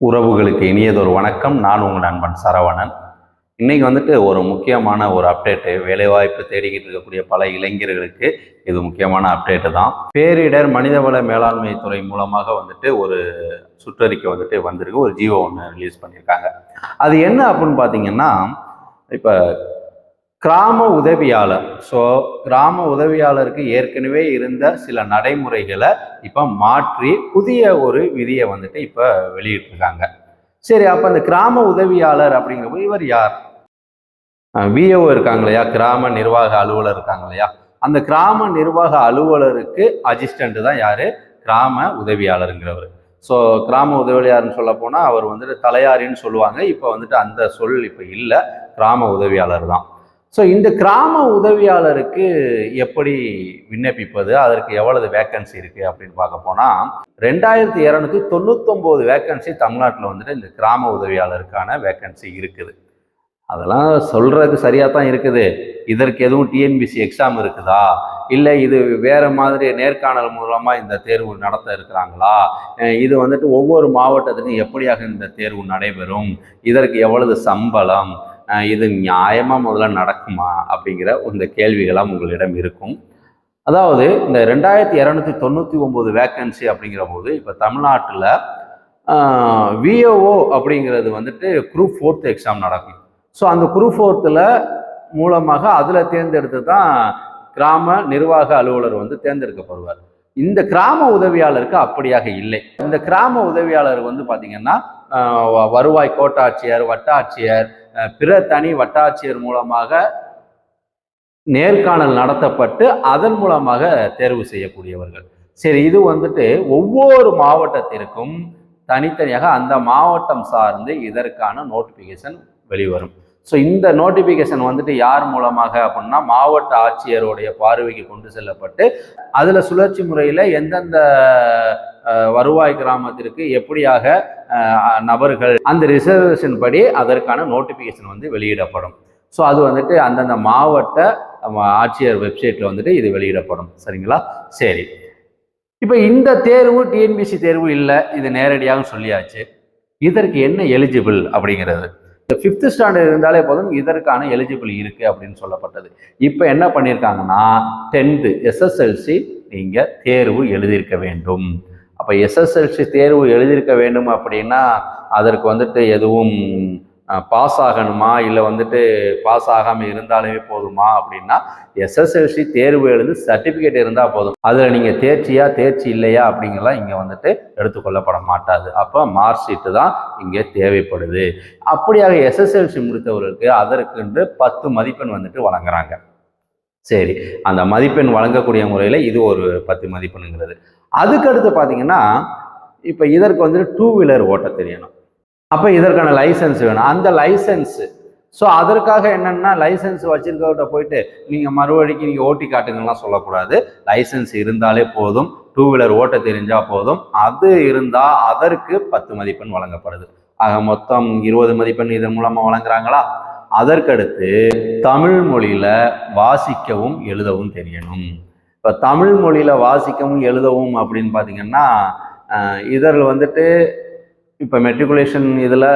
உறவுகளுக்கு இனியதொரு வணக்கம். நான் உங்கள் நண்பன் சரவணன். இன்னைக்கு வந்துட்டு ஒரு முக்கியமான ஒரு அப்டேட்டு வேலைவாய்ப்பு தேடிக்கிட்டு இருக்கக்கூடிய பல இளைஞர்களுக்கு இது முக்கியமான அப்டேட்டு தான். பேரிடர் மனிதவள மேலாண்மை துறை மூலமாக வந்துட்டு ஒரு சுற்றறிக்கை வந்துட்டு வந்திருக்கு. ஒரு ஜீவோ ஒன்று ரிலீஸ் பண்ணியிருக்காங்க. அது என்ன அப்படின்னு பார்த்தீங்கன்னா இப்போ கிராம உதவியாளர். ஸோ கிராம உதவியாளருக்கு ஏற்கனவே இருந்த சில நடைமுறைகளை இப்போ மாற்றி புதிய ஒரு விதியை வந்துட்டு இப்போ வெளியிட்டிருக்காங்க. சரி அப்போ அந்த கிராம உதவியாளர் அப்படிங்கிறப்போ இவர் யார்? விஏஓ இருக்காங்க இல்லையா? கிராம நிர்வாக அலுவலர் இருக்காங்க இல்லையா? அந்த கிராம நிர்வாக அலுவலருக்கு அசிஸ்டண்ட் தான் யாரு? கிராம உதவியாளருங்கிறவர். ஸோ கிராம உதவியாளர்னு சொல்ல போனால் அவர் வந்துட்டு தலையாரின்னு சொல்லுவாங்க. இப்போ வந்துட்டு அந்த சொல் இப்போ இல்லை. கிராம உதவியாளர் தான். ஸோ இந்த கிராம உதவியாளருக்கு எப்படி விண்ணப்பிப்பது? அதற்கு எவ்வளவு வேக்கன்சி இருக்குது அப்படின்னு பார்க்க போனால் ரெண்டாயிரத்தி இரநூத்தி தொண்ணூத்தொம்போது வேக்கன்சி தமிழ்நாட்டில் வந்துட்டு இந்த கிராம உதவியாளருக்கான வேக்கன்சி இருக்குது. அதெல்லாம் சொல்கிறதுக்கு சரியாக தான் இருக்குது. இதற்கு எதுவும் டிஎன்பிசி எக்ஸாம் இருக்குதா? இல்லை இது வேறு மாதிரி நேர்காணல் மூலமாக இந்த தேர்வு நடத்த இருக்கிறாங்களா? இது வந்துட்டு ஒவ்வொரு மாவட்டத்துக்கும் எப்படியாக இந்த தேர்வு நடைபெறும்? இதற்கு எவ்வளவு சம்பளம்? இது நியாயமாக முதல்ல நடக்குமா அப்படிங்கிற இந்த கேள்விகளாம் உங்களிடம் இருக்கும். அதாவது இந்த ரெண்டாயிரத்தி இரநூத்தி தொண்ணூற்றி ஒம்பது வேக்கன்சி அப்படிங்கிற போது இப்போ தமிழ்நாட்டில் விஓஓ அப்படிங்கிறது வந்துட்டு குரூப் ஃபோர்த் எக்ஸாம் நடக்கும். ஸோ அந்த குரூப் ஃபோர்த்தில் மூலமாக அதில் தேர்ந்தெடுத்து தான் கிராம நிர்வாக அலுவலர் வந்து தேர்ந்தெடுக்கப்படுவார். இந்த கிராம உதவியாளருக்கு அப்படியாக இல்லை. இந்த கிராம உதவியாளர் வந்து பார்த்தீங்கன்னா வருவாய் கோட்டாட்சியர் வட்டாட்சியர் பிற தனி வட்டாட்சியர் மூலமாக நேர்காணல் நடத்தப்பட்டு அதன் மூலமாக தேர்வு செய்யக்கூடியவர்கள். சரி இது வந்துட்டு ஒவ்வொரு மாவட்டத்திற்கும் தனித்தனியாக அந்த மாவட்டம் சார்ந்து இதற்கான நோட்டிஃபிகேஷன் வெளிவரும். ஸோ இந்த நோட்டிஃபிகேஷன் வந்துட்டு யார் மூலமாக அப்படின்னா மாவட்ட ஆட்சியருடைய பார்வைக்கு கொண்டு செல்லப்பட்டு அதில் சுழற்சி முறையில் எந்தெந்த வருவாய் கிராமத்திற்கு எப்படியாக நபர்கள் அந்த ரிசர்வேஷன் படி அதற்கான நோட்டிஃபிகேஷன் வந்து வெளியிடப்படும். ஸோ அது வந்துட்டு அந்தந்த மாவட்ட ஆட்சியர் வெப்சைட்டில் வந்துட்டு இது வெளியிடப்படும். சரிங்களா? சரி. இப்போ இந்த தேர்வு டிஎன்பிசி தேர்வு இல்லை. இது நேரடியாக சொல்லியாச்சு. இதற்கு என்ன எலிஜிபிள் அப்படிங்கிறது? ஃபிஃப்த் ஸ்டாண்டர்ட் இருந்தாலே போதும் இதற்கான எலிஜிபிள் இருக்கு அப்படின்னு சொல்லப்பட்டது. இப்போ என்ன பண்ணியிருக்காங்கன்னா டென்த்து எஸ்எஸ்எல்சி நீங்கள் தேர்வு எழுதியிருக்க வேண்டும். அப்போ எஸ்எஸ்எல்சி தேர்வு எழுதியிருக்க வேண்டும் அப்படின்னா அதற்கு வந்துட்டு எதுவும் பாஸ் ஆகணுமா இல்லை வந்துட்டு பாஸ் ஆகாமல் இருந்தாலுமே போதுமா? அப்படின்னா எஸ்எஸ்எல்சி தேர்வு எழுதி சர்டிஃபிகேட் இருந்தால் போதும். அதில் நீங்கள் தேர்ச்சியா தேர்ச்சி இல்லையா அப்படிங்கலாம் இங்கே வந்துட்டு எடுத்துக்கொள்ளப்பட மாட்டாது. அப்போ மார்க் ஷீட்டு தான் இங்கே தேவைப்படுது. அப்படியாக எஸ்எஸ்எல்சி முடித்தவர்களுக்கு அதற்கென்று பத்து மதிப்பெண் வந்துட்டு வழங்குறாங்க. சரி அந்த மதிப்பெண் வழங்கக்கூடிய முறையில் இது ஒரு பத்து மதிப்பெண்ங்கிறது அதுக்கடுத்து பார்த்தீங்கன்னா இப்போ இதற்கு வந்துட்டு டூ வீலர் ஓட்ட தெரியணும். அப்போ இதற்கான லைசன்ஸ் வேணும். அந்த லைசன்ஸு ஸோ அதற்காக என்னென்னா லைசன்ஸ் வச்சிருக்கவர்கிட்ட போயிட்டு நீங்கள் மறுபடிக்கு நீங்கள் ஓட்டி காட்டுங்கலாம் சொல்லக்கூடாது. லைசன்ஸ் இருந்தாலே போதும். டூ வீலர் ஓட்ட தெரிஞ்சால் போதும். அது இருந்தால் அதற்கு பத்து மதிப்பெண் வழங்கப்படுது. ஆக மொத்தம் இருபது மதிப்பெண் இதன் மூலமாக வழங்குறாங்களா? அதற்கடுத்து தமிழ் மொழியில் வாசிக்கவும் எழுதவும் தெரியணும். இப்போ தமிழ் மொழியில் வாசிக்கவும் எழுதவும் அப்படின்னு பார்த்தீங்கன்னா இதில் வந்துட்டு இப்போ மெட்ரிகுலேஷன் இதில்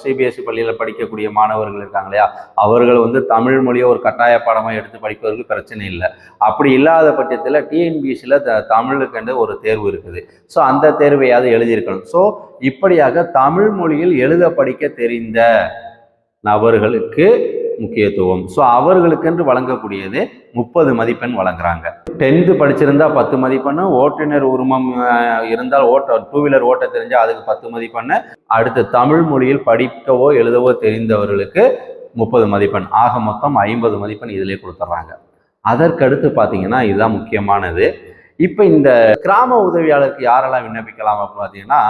சிபிஎஸ்சி பள்ளியில் படிக்கக்கூடிய மாணவர்கள் இருக்காங்க இல்லையா? அவர்கள் வந்து தமிழ் மொழியை ஒரு கட்டாய பாடமாக எடுத்து படிப்பதற்கு பிரச்சனை இல்லை. அப்படி இல்லாத பட்சத்தில் டிஎன்பிஎஸ்சியில் த தமிழுக்கென்று ஒரு தேர்வு இருக்குது. ஸோ அந்த தேர்வையாவது எழுதியிருக்கணும். ஸோ இப்படியாக தமிழ் மொழியில் எழுத படிக்க தெரிந்த நபர்களுக்கு முக்கியத்துவம். ஸோ அவர்களுக்கென்று வழங்கக்கூடியது முப்பது மதிப்பெண் வழங்குறாங்க. டென்த்து படிச்சிருந்தா பத்து மதிப்பெண் ஓட்டுநர் உரிமம் இருந்தால் ஓட்ட டூ வீலர் ஓட்ட தெரிஞ்சால் அதுக்கு பத்து மதிப்பெண் அடுத்து தமிழ் மொழியில் படிக்கவோ எழுதவோ தெரிந்தவர்களுக்கு முப்பது மதிப்பெண். ஆக மொத்தம் ஐம்பது மதிப்பெண் இதிலே கொடுத்துட்றாங்க அதற்கடுத்து பார்த்தீங்கன்னா இதுதான் முக்கியமானது. இப்போ இந்த கிராம உதவியாளருக்கு யாரெல்லாம் விண்ணப்பிக்கலாம் அப்படின்னு பார்த்தீங்கன்னா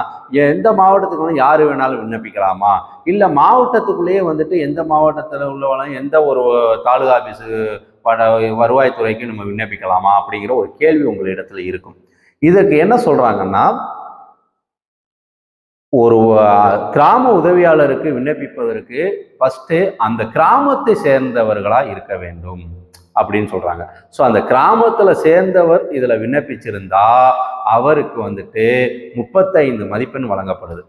எந்த மாவட்டத்துக்கு வந்து யார் வேணாலும் விண்ணப்பிக்கலாமா? இல்லை மாவட்டத்துக்குள்ளேயே வந்துட்டு எந்த மாவட்டத்தில் உள்ளவங்களும் எந்த ஒரு தாலுகா ஆஃபீஸு பட வருவாய்த்துறைக்கு நம்ம விண்ணப்பிக்கலாமா அப்படிங்கிற ஒரு கேள்வி உங்களிடத்துல இருக்கும். இதற்கு என்ன சொல்றாங்கன்னா ஒரு கிராம உதவியாளருக்கு விண்ணப்பிப்பதற்கு ஃபஸ்ட்டு அந்த கிராமத்தை சேர்ந்தவர்களாக இருக்க வேண்டும். அப்படின்னு சொல்றாங்க. ஸோ அந்த கிராமத்துல சேர்ந்தவர் இதுல விண்ணப்பிச்சிருந்தா அவருக்கு வந்துட்டு முப்பத்தைந்து மதிப்பெண் வழங்கப்படுது.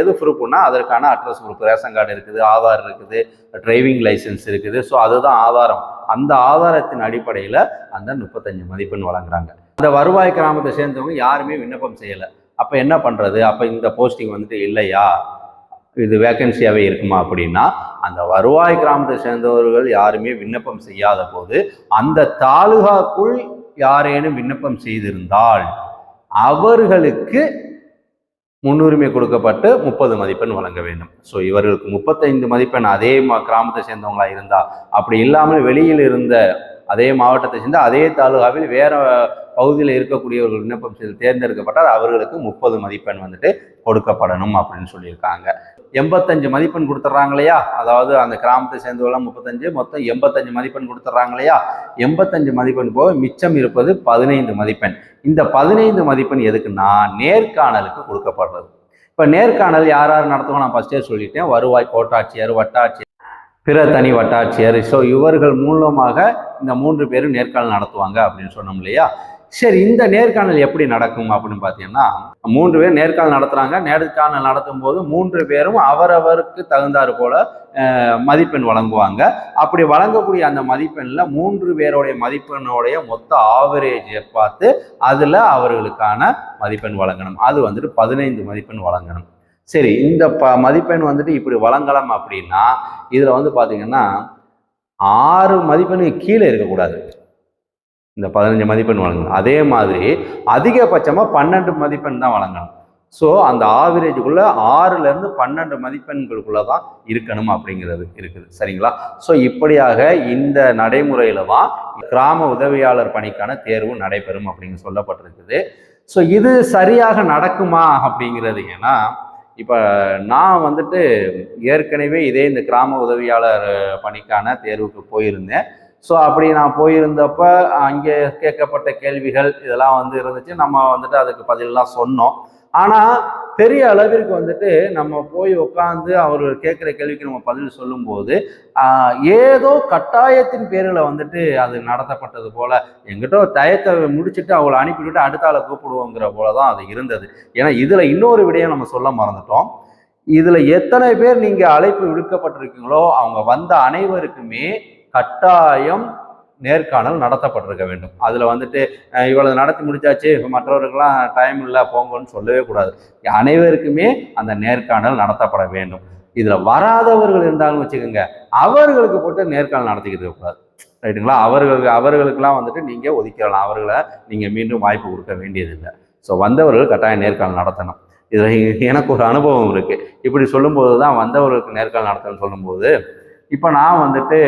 எது ப்ரூஃப்னா அதற்கான அட்ரஸ் ப்ரூஃப் ரேஷன் கார்டு இருக்குது ஆதார் இருக்குது டிரைவிங் லைசன்ஸ் இருக்குது. ஸோ அதுதான் ஆதாரம். அந்த ஆதாரத்தின் அடிப்படையில் அந்த முப்பத்தஞ்சு மதிப்பெண் வழங்குறாங்க. அந்த வருவாய் கிராமத்தை சேர்ந்தவங்க யாருமே விண்ணப்பம் செய்யலை. அப்போ என்ன பண்ணுறது அப்போ இந்த போஸ்டிங் வந்துட்டு இல்லையா? இது வேக்கன்சியாகவே இருக்குமா அப்படின்னா அந்த வருவாய் கிராமத்தை சேர்ந்தவர்கள் யாருமே விண்ணப்பம் செய்யாத போது அந்த தாலுகாக்குள் யாரேனும் விண்ணப்பம் செய்திருந்தால் அவர்களுக்கு முன்னுரிமை கொடுக்கப்பட்டு முப்பது மதிப்பெண் வழங்க வேண்டும். ஸோ இவர்களுக்கு முப்பத்தைந்து மதிப்பெண் அதே மா கிராமத்தை சேர்ந்தவங்களா இருந்தா அப்படி இல்லாமல் வெளியில் இருந்த அதே மாவட்டத்தை சேர்ந்த அதே தாலுகாவில் வேற பகுதியில் இருக்கக்கூடியவர்கள் விண்ணப்பம் செய்து தேர்ந்தெடுக்கப்பட்டால் அவர்களுக்கு முப்பது மதிப்பெண் வந்துட்டு கொடுக்கப்படணும் அப்படின்னு சொல்லியிருக்காங்க. எண்பத்தஞ்சு மதிப்பெண் கொடுத்துட்றாங்க இல்லையா அதாவது அந்த கிராமத்தை சேர்ந்தவெல்லாம் முப்பத்தஞ்சு மொத்தம் எண்பத்தஞ்சு மதிப்பெண் கொடுத்துட்றாங்க இல்லையா எண்பத்தஞ்சு மதிப்பெண் போக மிச்சம் இருப்பது பதினைந்து மதிப்பெண். இந்த பதினைந்து மதிப்பெண் எதுக்குன்னா நேர்காணலுக்கு கொடுக்கப்படுறது. இப்போ நேர்காணல் யார் யார் நடத்துவோம் நான் ஃபஸ்ட்டே சொல்லிட்டேன். வருவாய் கோட்டாட்சியர் வட்டாட்சியர் பிற தனி வட்டாட்சியர். ஸோ இவர்கள் மூலமாக இந்த மூன்று பேரும் நேர்காணல் நடத்துவாங்க அப்படின்னு சொன்னோம் இல்லையா? சரி இந்த நேர்காணல் எப்படி நடக்கும் அப்படின்னு பார்த்தீங்கன்னா மூன்று பேர் நேர்காணல் நடத்துகிறாங்க நேர்காணல் நடத்தும் போது மூன்று பேரும் அவரவருக்கு தகுந்தாறு போல மதிப்பெண் வழங்குவாங்க. அப்படி வழங்கக்கூடிய அந்த மதிப்பெண்ணில் மூன்று பேருடைய மதிப்பெண்ணுடைய மொத்த ஆவரேஜை பார்த்து அதில் அவர்களுக்கான மதிப்பெண் வழங்கணும். அது வந்துட்டு பதினைந்து மதிப்பெண் வழங்கணும். சரி இந்த ப மதிப்பெண் வந்துட்டு இப்படி வழங்கலாம் அப்படின்னா இதில் வந்து பார்த்தீங்கன்னா ஆறு மதிப்பெண்ணுக்கு கீழே இருக்கக்கூடாது. இந்த பதினஞ்சு மதிப்பெண் வழங்கணும். அதே மாதிரி அதிகபட்சமாக பன்னெண்டு மதிப்பெண் தான் வழங்கணும். ஸோ அந்த ஆவரேஜுக்குள்ள ஆறுலேருந்து பன்னெண்டு மதிப்பெண்களுக்குள்ள தான் இருக்கணும் அப்படிங்கிறது இருக்குது. சரிங்களா? ஸோ இப்படியாக இந்த நடைமுறையில் தான் கிராம உதவியாளர் பணிக்கான தேர்வு நடைபெறும் அப்படின்னு சொல்லப்பட்டிருக்குது. ஸோ இது சரியாக நடக்குமா அப்படிங்கிறது ஏன்னா இப்போ நான் வந்துட்டு ஏற்கனவே இதே இந்த கிராம உதவியாளர் பணிக்கான தேர்வுக்கு போயிருந்தேன். ஸோ அப்படி நான் போயிருந்தப்ப அங்கே கேட்கப்பட்ட கேள்விகள் இதெல்லாம் வந்து இருந்துச்சு. நம்ம வந்துட்டு அதுக்கு பதிலெலாம் சொன்னோம். ஆனால் பெரிய அளவிற்கு வந்துட்டு நம்ம போய் உட்காந்து அவர் கேட்குற கேள்விக்கு நம்ம பதில் சொல்லும்போது ஏதோ கட்டாயத்தின் பேரில் வந்துட்டு அது நடத்தப்பட்டது போல எங்கிட்ட தயத்தை முடிச்சுட்டு அவளை அனுப்பிவிட்டு அடுத்த ஆளை கூப்பிடுவோங்கிற போல தான் அது இருந்தது. ஏன்னா இதில் இன்னொரு விடயம் நம்ம சொல்ல மறந்துட்டோம். இதில் எத்தனை பேர் நீங்கள் அழைப்பு விடுக்கப்பட்டிருக்கீங்களோ அவங்க வந்த அனைவருக்குமே கட்டாயம் நேர்காணல் நடத்தப்பட்டிருக்க வேண்டும். அதில் வந்துட்டு இவ்வளவு நடத்தி முடிச்சாச்சு மற்றவர்கள்லாம் டைம் இல்லை போங்கன்னு சொல்லவே கூடாது. அனைவருக்குமே அந்த நேர்காணல் நடத்தப்பட வேண்டும். இதில் வராதவர்கள் இருந்தாலும் வச்சுக்கோங்க அவர்களுக்கு போட்டு நேர்காணல் நடத்திக்கிட்டு இருக்கக்கூடாது ரைட்டுங்களா? அவர்களுக்கு அவர்களுக்கெல்லாம் வந்துட்டு நீங்கள் ஒதுக்கிடலாம். அவர்களை நீங்கள் மீண்டும் வாய்ப்பு கொடுக்க வேண்டியதில்லை. ஸோ வந்தவர்கள் கட்டாயம் நேர்காணல் நடத்தணும். இதில் எனக்கு ஒரு அனுபவம் இருக்குது இப்படி சொல்லும்போது தான் வந்தவர்களுக்கு நேர்காணல் நடத்தணும்னு சொல்லும்போது இப்போ நான் வந்துட்டு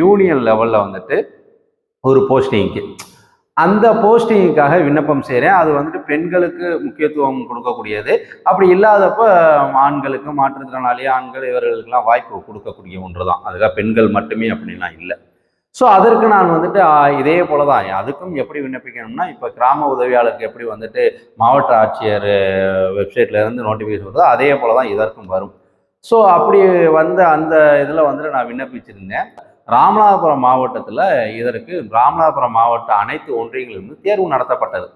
யூனியன் லெவலில் வந்துட்டு ஒரு போஸ்டிங்க்கு அந்த போஸ்டிங்க்காக விண்ணப்பம் செய்கிறேன் அது வந்துட்டு பெண்களுக்கு முக்கியத்துவம் கொடுக்கக்கூடியது. அப்படி இல்லாதப்போ ஆண்களுக்கு மாற்றுத்திறனாளி ஆண்கள் இவர்களுக்கெல்லாம் வாய்ப்பு கொடுக்கக்கூடிய ஒன்று தான் அதுக்காக பெண்கள் மட்டுமே அப்படின்லாம் இல்லை. ஸோ அதற்கு நான் வந்துட்டு இதே போல தான் அதுக்கும் எப்படி விண்ணப்பிக்கணும்னா இப்போ கிராம உதவியாளருக்கு எப்படி வந்துட்டு மாவட்ட ஆட்சியர் வெப்சைட்லேருந்து நோட்டிஃபிகேஷன் வருதோ அதே போல தான் இதற்கும் வரும். ஸோ அப்படி வந்த அந்த இதில் வந்துட்டு நான் விண்ணப்பிச்சிருந்தேன். ராமநாதபுரம் மாவட்டத்தில் இதற்கு ராமநாதபுரம் மாவட்ட அனைத்து ஒன்றியங்களிலிருந்து தேர்வு நடத்தப்பட்டது.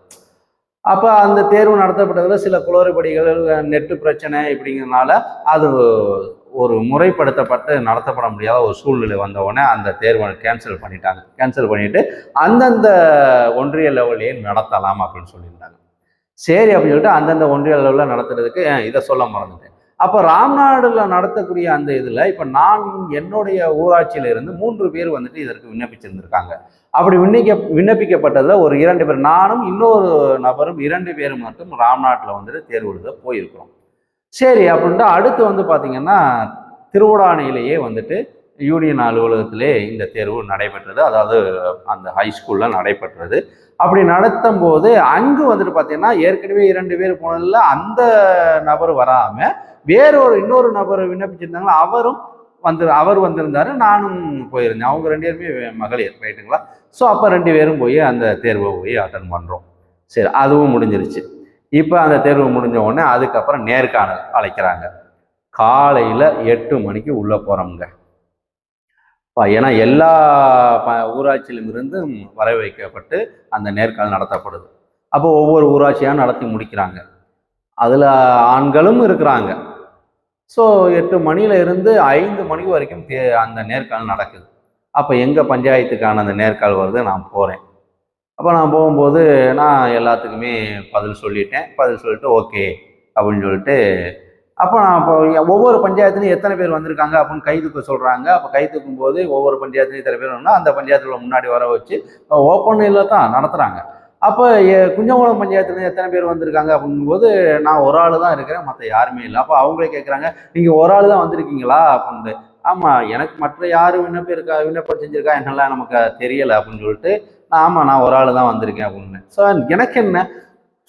அப்போ அந்த தேர்வு நடத்தப்பட்டதில் சில குளறுபடிகள் நெட்டு பிரச்சனை இப்படிங்கிறதுனால அது ஒரு முறைப்படுத்தப்பட்டு நடத்தப்பட முடியாத ஒரு சூழ்நிலை வந்தவுடனே அந்த தேர்வை கேன்சல் பண்ணிட்டாங்க. கேன்சல் பண்ணிட்டு அந்தந்த ஒன்றிய லெவல்லையே நடத்தலாம் அப்படின்னு சொல்லியிருந்தாங்க. சரி அப்படின்னு சொல்லிட்டு அந்தந்த ஒன்றிய லெவலில் நடத்துறதுக்கு இதை சொல்ல மறந்துட்டேன். அப்போ ராம்நாடுல நடத்தக்கூடிய அந்த இதில் இப்போ நான் என்னுடைய ஊராட்சியில இருந்து மூன்று பேர் வந்துட்டு இதற்கு விண்ணப்பிச்சிருந்திருக்காங்க. அப்படி விண்ணிக்க விண்ணப்பிக்கப்பட்டதில் ஒரு இரண்டு பேர் நானும் இன்னொரு நபரும் இரண்டு பேரும் மட்டும் ராம்நாட்டில் வந்துட்டு தேர்வு எழுத போயிருக்கிறோம். சரி அப்படின்ட்டு அடுத்து வந்து பார்த்தீங்கன்னா திருவிடானையிலேயே வந்துட்டு யூனியன் அலுவலகத்திலே இந்த தேர்வு நடைபெற்றது. அதாவது அந்த ஹைஸ்கூலில் நடைபெற்றது. அப்படி நடத்தும் போது அங்கு வந்துட்டு பார்த்தீங்கன்னா ஏற்கனவே இரண்டு பேர் போனதில் அந்த நபர் வராமல் வேறொரு இன்னொரு நபர் விண்ணப்பிச்சிருந்தாங்களா அவரும் வந்து அவர் வந்திருந்தாரு. நானும் போயிருந்தேன். அவங்க ரெண்டு பேருமே மகளிர் ரைட்டுங்களா ஸோ அப்போ ரெண்டு பேரும் போய் அந்த தேர்வை போய் அட்டன் பண்ணுறோம் சரி அதுவும் முடிஞ்சிருச்சு. இப்போ அந்த தேர்வு முடிஞ்ச உடனே அதுக்கப்புறம் நேர்காணல் அழைக்கிறாங்க. காலையில் எட்டு மணிக்கு உள்ளே போகிறோம்ங்க ஏன்னா எல்லா ப ஊராட்சியிலும் இருந்தும் வர வைக்கப்பட்டு அந்த நேர்காணல் நடத்தப்படுது. அப்போ ஒவ்வொரு ஊராட்சியாக நடத்தி முடிக்கிறாங்க. அதில் ஆண்களும் இருக்கிறாங்க. ஸோ எட்டு மணியில இருந்து ஐந்து மணி வரைக்கும் தே- அந்த நேர்காணல் நடக்குது. அப்போ எங்கள் பஞ்சாயத்துக்கான அந்த நேர்கால் வருது நான் போகிறேன் அப்போ நான் போகும்போது நான் எல்லாத்துக்குமே பதில் சொல்லிட்டேன். பதில் சொல்லிட்டு ஓகே அப்படின்னு சொல்லிட்டு அப்போ நான் இப்போ ஒவ்வொரு பஞ்சாயத்துலையும் எத்தனை பேர் வந்திருக்காங்க அப்படின்னு கை தூக்க சொல்கிறாங்க அப்போ கை தூக்கும் போது ஒவ்வொரு பஞ்சாயத்துலையும் இத்தனை பேர் வரணும்னா அந்த பஞ்சாயத்தில் முன்னாடி வர வச்சு ஓப்பனில் தான் நடத்துகிறாங்க அப்போ குஞ்சங்குளம் பஞ்சாயத்துலேருந்து எத்தனை பேர் வந்திருக்காங்க அப்படிங்கும்போது நான் ஒரு ஆள் தான் இருக்கிறேன் மற்ற யாருமே இல்லை. அப்போ அவங்களே கேட்குறாங்க நீங்கள் ஒரு ஆள் தான் வந்திருக்கீங்களா? அப்படின்ட்டு. ஆமாம் எனக்கு மற்ற யாரும் விண்ணப்பம் இருக்கா விண்ணப்பம் செஞ்சிருக்கா என்னெல்லாம் நமக்கு தெரியலை அப்படின்னு சொல்லிட்டு நான் ஆமாம் நான் ஒரு ஆள் தான் வந்திருக்கேன் அப்படின்னு. ஸோ எனக்கு என்ன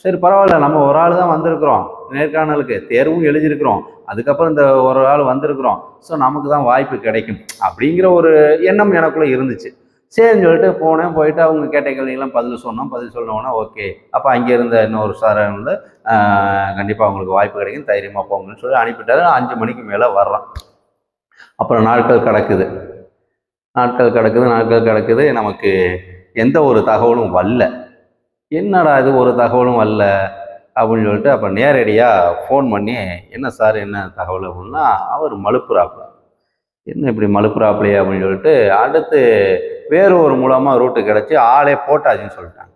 சரி பரவாயில்ல. நம்ம ஒரு ஆள் தான் வந்திருக்கிறோம். நேர்காணலுக்கு தேர்வும் எழுதியிருக்கிறோம். அதுக்கப்புறம் இந்த ஒரு ஆள் வந்திருக்கிறோம். ஸோ நமக்கு தான் வாய்ப்பு கிடைக்கும். அப்படிங்கிற ஒரு எண்ணம் எனக்குள்ளே இருந்துச்சு. சரின்னு சொல்லிட்டு போனேன். போயிட்டு அவங்க கேட்ட கேள்விகள்லாம் பதில் சொன்னோம். பதில் சொன்னோன்னா ஓகே. அப்போ அங்கே இருந்த இன்னொரு சார் வந்து கண்டிப்பாக அவங்களுக்கு வாய்ப்பு கிடைக்கும். தைரியமாக போங்கன்னு சொல்லி அனுப்பிட்டாரு. அஞ்சு மணிக்கு மேலே வர்றோம் அப்புறம் நாட்கள் கிடக்குது. நாட்கள் கிடக்குது நாட்கள் கிடக்குது. நமக்கு எந்த ஒரு தகவலும் வரல. என்னடா இது ஒரு தகவலும் வரல அப்படின்னு சொல்லிட்டு அப்போ நேரடியாக ஃபோன் பண்ணி என்ன சார் என்ன தகவல்? அப்படின்னா அவர் மலுப்புறாப்புல என்ன இப்படி மலுப்புறாப்புலையே அப்படின்னு சொல்லிட்டு அடுத்து வேறு ஒரு மூலமாக ரூட்டு கிடச்சி ஆளே போட்டாச்சுன்னு சொல்லிட்டாங்க.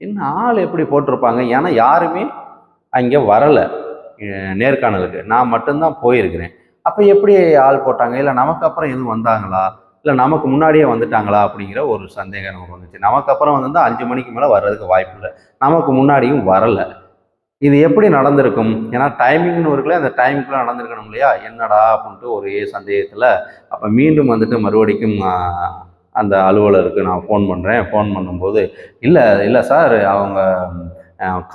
என்ன ஆள் எப்படி போட்டிருப்பாங்க? ஏன்னா யாருமே அங்கே வரலை நேர்காணலுக்கு. நான் மட்டும்தான் போயிருக்கிறேன். அப்போ எப்படி ஆள் போட்டாங்க? இல்லை நமக்கு அப்புறம் எதுவும் வந்தாங்களா? இல்லை நமக்கு முன்னாடியே வந்துட்டாங்களா அப்படிங்கிற ஒரு சந்தேகம் நமக்கு வந்துச்சு. நமக்கு அப்புறம் வந்து அஞ்சு மணிக்கு மேலே வர்றதுக்கு வாய்ப்பு இல்லை. நமக்கு முன்னாடியும் வரலை. இது எப்படி நடந்திருக்கும்? ஏன்னா டைமிங்னு இருக்குல்ல அந்த டைமுக்குள்ள நடந்திருக்கணும் இல்லையா? என்னடா அப்படின்ட்டு ஒரே சந்தேகத்தில் அப்போ மீண்டும் வந்துட்டு மறுபடிக்கும் அந்த அலுவலருக்கு நான் ஃபோன் பண்ணுறேன் ஃபோன் பண்ணும்போது இல்லை இல்லை சார் அவங்க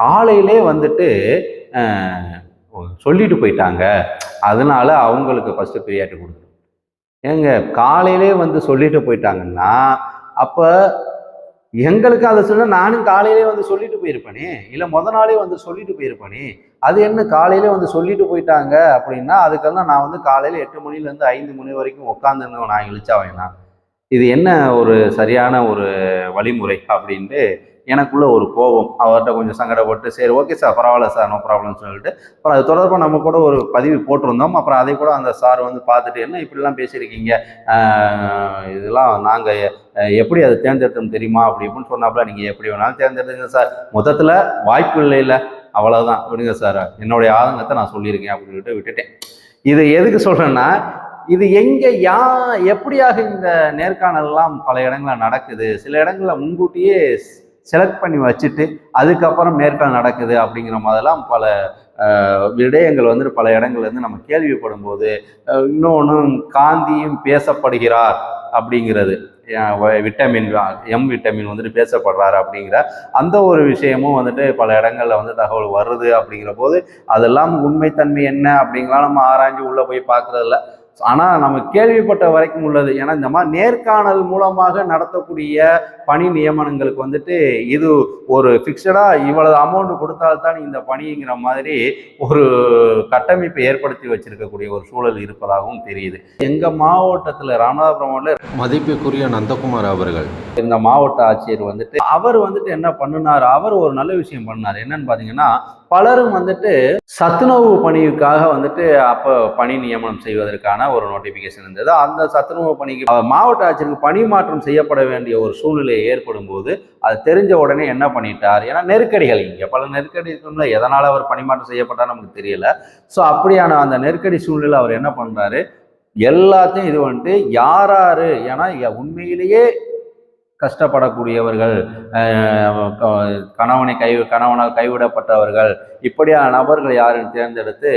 காலையிலே வந்துட்டு சொல்லிட்டு போயிட்டாங்க. அதனால அவங்களுக்கு ஃபஸ்ட்டு பிரியாட்டி கொடுக்கணும். ஏங்க காலையிலே வந்து சொல்லிட்டு போயிட்டாங்கன்னா அப்போ எங்களுக்கு அதை சொன்னால் நானும் காலையிலே வந்து சொல்லிட்டு போயிருப்பேனே இல்லை முத நாளே வந்து சொல்லிட்டு போயிருப்பேனே அது என்ன காலையிலே வந்து சொல்லிட்டு போயிட்டாங்க அப்படின்னா அதுக்கெல்லாம் நான் வந்து காலையில் எட்டு மணிலேருந்து ஐந்து மணி வரைக்கும் உட்காந்துருந்தவன் நான் இழிச்சா வேணாம். இது என்ன ஒரு சரியான ஒரு வழிமுறை அப்படின்ட்டு எனக்குள்ள ஒரு கோபம். அவர்கிட்ட கொஞ்சம் சங்கடப்பட்டு சரி ஓகே சார் பரவாயில்ல சார் நோ ப்ராப்ளம்னு சொல்லிட்டு அப்புறம் அது தொடர்பாக நம்ம கூட ஒரு பதிவு போட்டிருந்தோம். அப்புறம் அதை கூட அந்த சார் வந்து பார்த்துட்டு என்ன இப்படிலாம் பேசியிருக்கீங்க? இதெல்லாம் நாங்கள் எப்படி அதை தேர்ந்தெடுத்தோம் தெரியுமா? அப்படி இப்படின்னு சொன்னாப்புல நீங்கள் எப்படி வேணாலும் தேர்ந்தெடுத்துங்க சார் மொத்தத்தில் வாய்ப்பு இல்லை இல்லை. அவ்வளோதான் விடுங்க சார் என்னுடைய ஆதங்கத்தை நான் சொல்லியிருக்கேன். அப்படின்னு சொல்லிட்டு விட்டுட்டேன். இது எதுக்கு சொல்கிறேன்னா இது எங்கே யா எப்படியாக இந்த நேர்காணல்லாம் பல இடங்களில் நடக்குது. சில இடங்களில் முன்கூட்டியே செலக்ட் பண்ணி வச்சுட்டு அதுக்கப்புறம் நேர்காணல் நடக்குது அப்படிங்கிற மாதிரிலாம் பல விடயங்கள் வந்துட்டு பல இடங்கள்லேருந்து நம்ம கேள்விப்படும் போது இன்னொன்று காந்தியும் பேசப்படுகிறார் அப்படிங்கிறது விட்டமின் எம் விட்டமின் வந்துட்டு பேசப்படுறாரு அப்படிங்கிற அந்த ஒரு விஷயமும் வந்துட்டு பல இடங்கள்ல வந்து தகவல் வருது அப்படிங்கிற போது அதெல்லாம் உண்மைத்தன்மை என்ன அப்படிங்கலாம் நம்ம ஆராய்ஞ்சு உள்ள போய் பார்க்கறதில்ல. ஆனால் நம்ம கேள்விப்பட்ட வரைக்கும் உள்ளது ஏன்னா இந்த மாதிரி நேர்காணல் மூலமாக நடத்தக்கூடிய பணி நியமனங்களுக்கு வந்துட்டு இது ஒரு ஃபிக்ஸடாக இவ்வளவு அமௌண்ட் கொடுத்தால்தான் இந்த பணிங்கிற மாதிரி ஒரு கட்டமைப்பை ஏற்படுத்தி வச்சிருக்கக்கூடிய ஒரு சூழல் இருப்பதாகவும் தெரியுது. எங்கள் மாவட்டத்தில் ராமநாதபுரம் மதிப்புக்குரிய நந்தகுமார் அவர்கள். இந்த மாவட்ட ஆட்சியர் வந்துட்டு அவர் வந்துட்டு என்ன பண்ணினார் அவர் ஒரு நல்ல விஷயம் பண்ணார். என்னன்னு பார்த்தீங்கன்னா பலரும் வந்துட்டு சத்துணவு பணிக்காக வந்துட்டு அப்போ பணி நியமனம் செய்வதற்கான ஒரு நோட்டிஃபிகேஷன் இருந்தது. அந்த சத்துணவு பணிக்கு மாவட்ட ஆட்சியருக்கு பணி மாற்றம் செய்யப்பட வேண்டிய ஒரு சூழ்நிலை ஏற்படும் போது அது தெரிஞ்ச உடனே என்ன பண்ணிட்டார்? ஏன்னா நெருக்கடிகள் இங்கே. பல நெருக்கடி இருக்கும்ல. எதனால் அவர் பணிமாற்றம் செய்யப்பட்டார் நமக்கு தெரியல. ஸோ அப்படியான அந்த நெருக்கடி சூழ்நிலை அவர் என்ன பண்ணுறாரு எல்லாத்தையும் இது வந்துட்டு யாராரு ஏன்னா உண்மையிலேயே கஷ்டப்படக்கூடியவர்கள் கணவனை கை கணவனால் கைவிடப்பட்டவர்கள் இப்படியான நபர்கள் யாருன்னு தேர்ந்தெடுத்து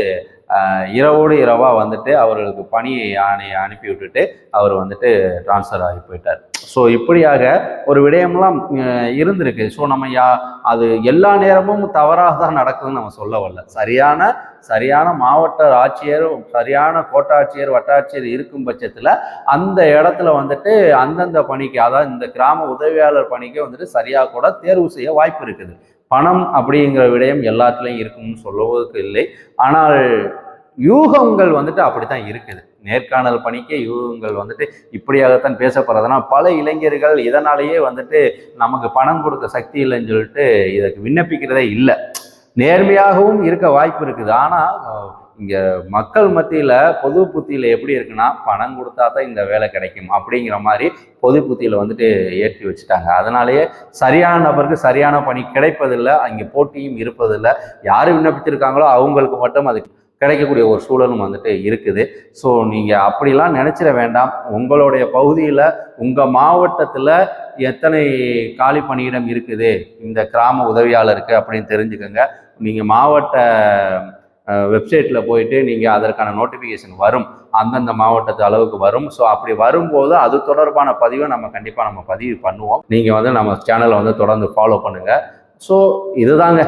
இரவோடு இரவாக வந்துட்டு அவர்களுக்கு பணியை அனு அனுப்பி விட்டுட்டு அவர் வந்துட்டு ட்ரான்ஸ்ஃபர் ஆகி போயிட்டார். ஸோ இப்படியாக ஒரு விடயம்லாம் இருந்திருக்கு. ஸோ நம்ம யா அது எல்லா நேரமும் தவறாக தான் நடக்குதுன்னு நம்ம சொல்ல வரல. சரியான சரியான மாவட்ட ஆட்சியர் சரியான கோட்டாட்சியர் வட்டாட்சியர் இருக்கும் பட்சத்தில் அந்த இடத்துல வந்துட்டு அந்தந்த பணிக்கு அதாவது இந்த கிராம உதவியாளர் பணிக்கு வந்துட்டு சரியாக கூட தேர்வு செய்ய வாய்ப்பு இருக்குது. பணம் அப்படிங்கிற விடயம் எல்லாத்துலேயும் இருக்கும்னு சொல்லுவதற்கு இல்லை. ஆனால் யூகங்கள் வந்துட்டு அப்படித்தான் இருக்குது. நேர்காணல் பணிக்கு இவங்கள் வந்துட்டு இப்படியாகத்தான் பேசப்படுறதுனா பல இளைஞர்கள் இதனாலேயே வந்துட்டு நமக்கு பணம் கொடுக்க சக்தி இல்லைன்னு சொல்லிட்டு இதற்கு விண்ணப்பிக்கிறதே இல்லை. நேர்மையாகவும் இருக்க வாய்ப்பு இருக்குது. ஆனால் இங்கே மக்கள் மத்தியில் பொது புத்தியில் எப்படி இருக்குன்னா பணம் கொடுத்தா தான் இந்த வேலை கிடைக்கும் அப்படிங்கிற மாதிரி பொது புத்தியில் வந்துட்டு ஏற்றி வச்சுட்டாங்க. அதனாலேயே சரியான நபருக்கு சரியான பணி கிடைப்பதில்லை. அங்கே போட்டியும் இருப்பதில்லை. யார் விண்ணப்பிச்சிருக்காங்களோ அவங்களுக்கு மட்டும் அது கிடைக்கக்கூடிய ஒரு சூழலும் வந்துட்டு இருக்குது. ஸோ நீங்கள் அப்படிலாம் நினச்சிட வேண்டாம். உங்களுடைய பகுதியில் உங்கள் மாவட்டத்தில் எத்தனை காலி பணியிடம் இருக்குது? இந்த கிராம உதவியாளருக்கு அப்படின்னு தெரிஞ்சுக்கோங்க. நீங்கள் மாவட்ட வெப்சைட்டில் போயிட்டு நீங்கள் அதற்கான நோட்டிஃபிகேஷன் வரும். அந்தந்த மாவட்டத்து அளவுக்கு வரும். ஸோ அப்படி வரும்போது அது தொடர்பான பதிவை நம்ம கண்டிப்பாக நம்ம பதிவு பண்ணுவோம். நீங்கள் வந்து நம்ம சேனலை வந்து தொடர்ந்து ஃபாலோ பண்ணுங்கள் ஸோ இதுதாங்க.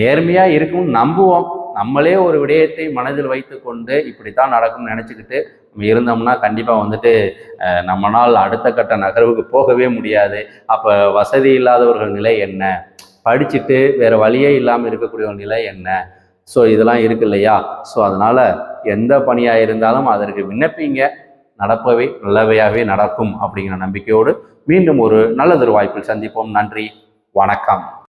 நேர்மையாக இருக்கும்னு நம்புவோம். நம்மளே ஒரு விடயத்தை மனதில் வைத்துக்கொண்டு இப்படித்தான் நடக்கும்னு நினச்சிக்கிட்டு நம்ம இருந்தோம்னா கண்டிப்பாக வந்துட்டு நம்மளால் அடுத்த கட்ட நகர்வுக்கு போகவே முடியாது. அப்போ வசதி இல்லாதவர்கள் நிலை என்ன? படிச்சுட்டு வேற வழியே இல்லாமல் இருக்கக்கூடிய ஒரு நிலை என்ன? ஸோ இதெல்லாம் இருக்கு இல்லையா? ஸோ அதனால எந்த பணியாக இருந்தாலும் அதற்கு விண்ணப்பிங்க. நடப்பவே நல்லவையாகவே நடக்கும் அப்படிங்கிற நம்பிக்கையோடு மீண்டும் ஒரு நல்லதொரு வாய்ப்பில் சந்திப்போம். நன்றி. வணக்கம்.